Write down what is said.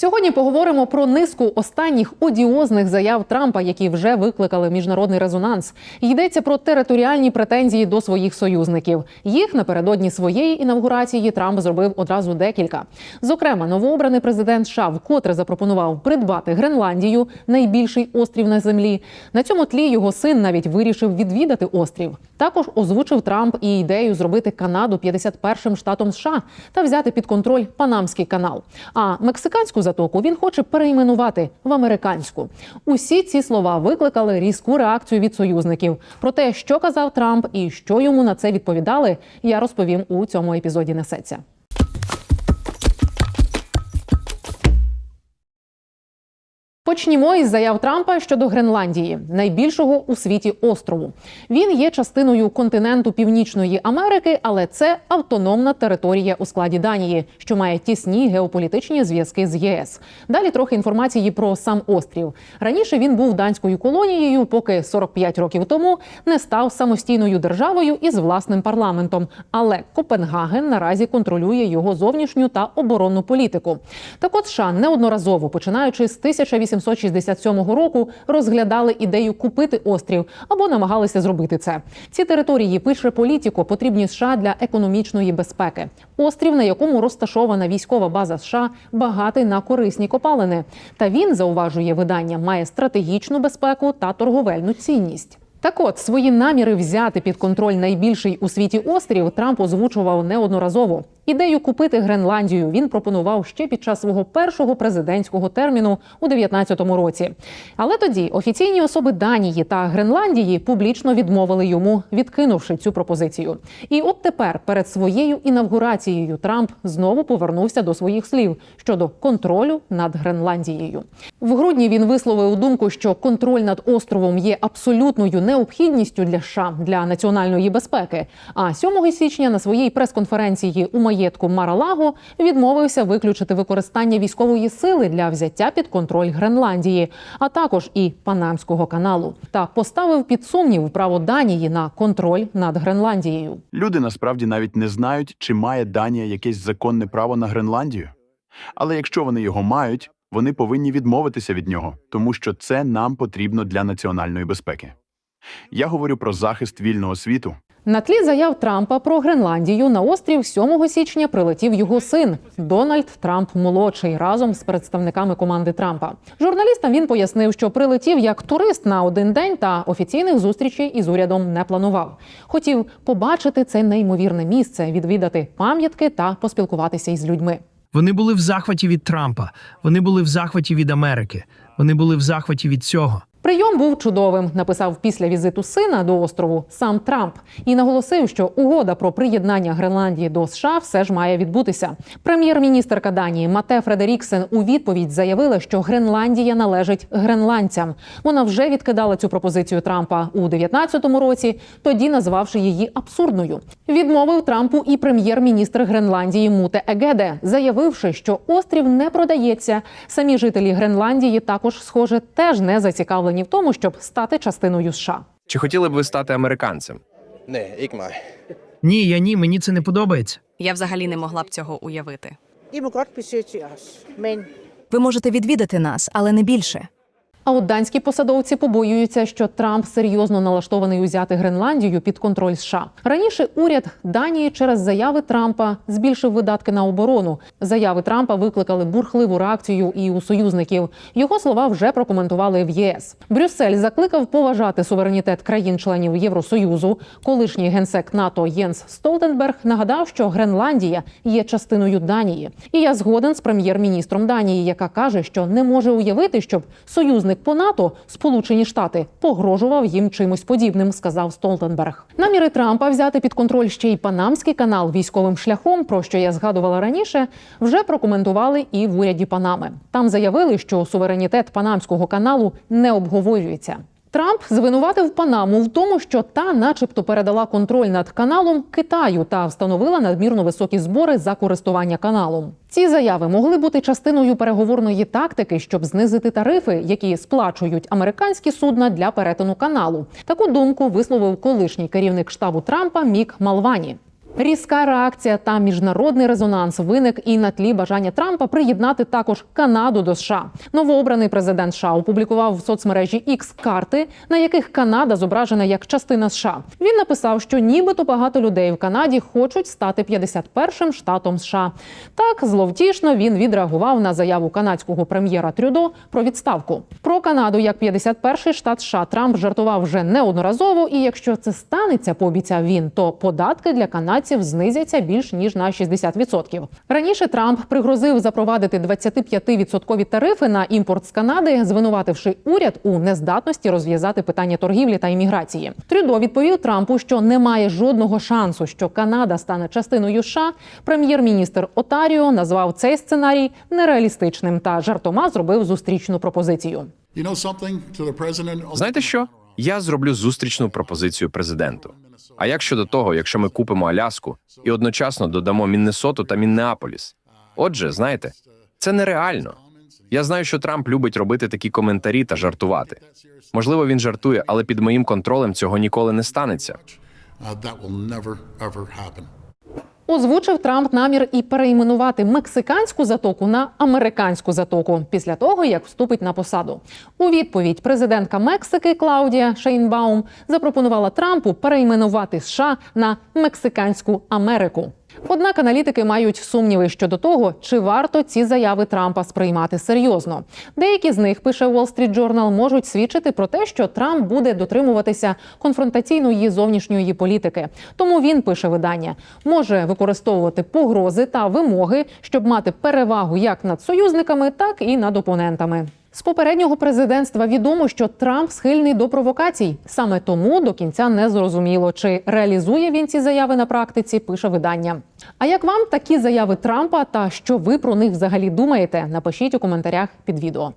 Сьогодні поговоримо про низку останніх одіозних заяв Трампа, які вже викликали міжнародний резонанс. Йдеться про територіальні претензії до своїх союзників. Їх напередодні своєї інавгурації Трамп зробив одразу декілька. Зокрема, новообраний президент США вкотре запропонував придбати Гренландію, найбільший острів на землі. На цьому тлі його син навіть вирішив відвідати острів. Також озвучив Трамп і ідею зробити Канаду 51-м штатом США та взяти під контроль Панамський канал. А мексиканську затоку він хоче перейменувати в американську. Усі ці слова викликали різку реакцію від союзників. Про те, що казав Трамп і що йому на це відповідали, я розповім у цьому епізоді несеться. Почнімо із заяв Трампа щодо Гренландії, найбільшого у світі острову. Він є частиною континенту Північної Америки, але це автономна територія у складі Данії, що має тісні геополітичні зв'язки з ЄС. Далі трохи інформації про сам острів. Раніше він був данською колонією, поки 45 років тому не став самостійною державою із власним парламентом. Але Копенгаген наразі контролює його зовнішню та оборонну політику. Так от США неодноразово, починаючи з 1800 1867 року розглядали ідею купити острів або намагалися зробити це. Ці території пише політико, потрібні США для економічної безпеки. Острів, на якому розташована військова база США, багатий на корисні копалини. Та він зауважує видання, має стратегічну безпеку та торговельну цінність. Так от свої наміри взяти під контроль найбільший у світі острів Трамп озвучував неодноразово. Ідею купити Гренландію він пропонував ще під час свого першого президентського терміну у 19-му році. Але тоді офіційні особи Данії та Гренландії публічно відмовили йому, відкинувши цю пропозицію. І от тепер, перед своєю інавгурацією, Трамп знову повернувся до своїх слів щодо контролю над Гренландією. В грудні він висловив думку, що контроль над островом є абсолютною необхідністю для США для національної безпеки. А 7 січня на своїй прес-конференції у маєтку Маралаго відмовився виключити використання військової сили для взяття під контроль Гренландії, а також і Панамського каналу, та поставив під сумнів право Данії на контроль над Гренландією. Люди насправді навіть не знають, чи має Данія якесь законне право на Гренландію. Але якщо вони його мають, вони повинні відмовитися від нього, тому що це нам потрібно для національної безпеки. Я говорю про захист вільного світу. На тлі заяв Трампа про Гренландію на острів 7 січня прилетів його син Дональд Трамп молодший разом з представниками команди Трампа. Журналістам він пояснив, що прилетів як турист на один день та офіційних зустрічей із урядом не планував. Хотів побачити це неймовірне місце, відвідати пам'ятки та поспілкуватися із людьми. Вони були в захваті від Трампа, вони були в захваті від Америки, вони були в захваті від цього. Прийом був чудовим, написав після візиту сина до острову сам Трамп і наголосив, що угода про приєднання Гренландії до США все ж має відбутися. Прем'єр-міністерка Данії Мате Фредеріксен у відповідь заявила, що Гренландія належить гренландцям. Вона вже відкидала цю пропозицію Трампа у 19-му році, тоді назвавши її абсурдною. Відмовив Трампу і прем'єр-міністр Гренландії Муте Егеде, заявивши, що острів не продається. Самі жителі Гренландії також, схоже, теж не зацікавлені в тому, щоб стати частиною США. Чи хотіли б ви стати американцем? Не. Ні, я ні, мені це не подобається. Я взагалі не могла б цього уявити. Ви можете відвідати нас, але не більше. А от данські посадовці побоюються, що Трамп серйозно налаштований узяти Гренландію під контроль США. Раніше уряд Данії через заяви Трампа збільшив видатки на оборону. Заяви Трампа викликали бурхливу реакцію і у союзників. Його слова вже прокоментували в ЄС. Брюссель закликав поважати суверенітет країн-членів Євросоюзу. Колишній генсек НАТО Єнс Столтенберг нагадав, що Гренландія є частиною Данії. І я згоден з прем'єр-міністром Данії, яка каже, що не може уявити, щоб союзник по НАТО, Сполучені Штати, погрожував їм чимось подібним, сказав Столтенберг. Наміри Трампа взяти під контроль ще й Панамський канал військовим шляхом, про що я згадувала раніше, вже прокоментували і в уряді Панами. Там заявили, що суверенітет Панамського каналу не обговорюється. Трамп звинуватив Панаму в тому, що та, начебто, передала контроль над каналом Китаю та встановила надмірно високі збори за користування каналом. Ці заяви могли бути частиною переговорної тактики, щоб знизити тарифи, які сплачують американські судна для перетину каналу. Таку думку висловив колишній керівник штабу Трампа Мік Малвані. Різка реакція та міжнародний резонанс виник і на тлі бажання Трампа приєднати також Канаду до США. Новообраний президент США опублікував в соцмережі X карти, на яких Канада зображена як частина США. Він написав, що нібито багато людей в Канаді хочуть стати 51-м штатом США. Так зловтішно він відреагував на заяву канадського прем'єра Трюдо про відставку. Про Канаду як 51-й штат США Трамп жартував вже неодноразово. І якщо це станеться, пообіцяв він, то податки для канадців знизяться більш ніж на 60%. Раніше Трамп пригрозив запровадити 25% тарифи на імпорт з Канади, звинувативши уряд у нездатності розв'язати питання торгівлі та імміграції. Трюдо відповів Трампу, що немає жодного шансу, що Канада стане частиною США. Прем'єр-міністр Отаріо назвав цей сценарій нереалістичним та жартома зробив зустрічну пропозицію. Знаєте що? Я зроблю зустрічну пропозицію президенту. А як щодо того, якщо ми купимо Аляску і одночасно додамо Міннесоту та Міннеаполіс? Отже, знаєте, це нереально. Я знаю, що Трамп любить робити такі коментарі та жартувати. Можливо, він жартує, але під моїм контролем цього ніколи не станеться. Озвучив Трамп намір і перейменувати мексиканську затоку на американську затоку після того, як вступить на посаду. У відповідь президентка Мексики Клаудія Шейнбаум запропонувала Трампу перейменувати США на мексиканську Америку. Однак аналітики мають сумніви щодо того, чи варто ці заяви Трампа сприймати серйозно. Деякі з них пише Wall Street Journal, можуть свідчити про те, що Трамп буде дотримуватися конфронтаційної зовнішньої політики. Тому він пише видання, може використовувати погрози та вимоги, щоб мати перевагу як над союзниками, так і над опонентами. З попереднього президентства відомо, що Трамп схильний до провокацій. Саме тому до кінця не зрозуміло, чи реалізує він ці заяви на практиці, пише видання. А як вам такі заяви Трампа та що ви про них взагалі думаєте? Напишіть у коментарях під відео.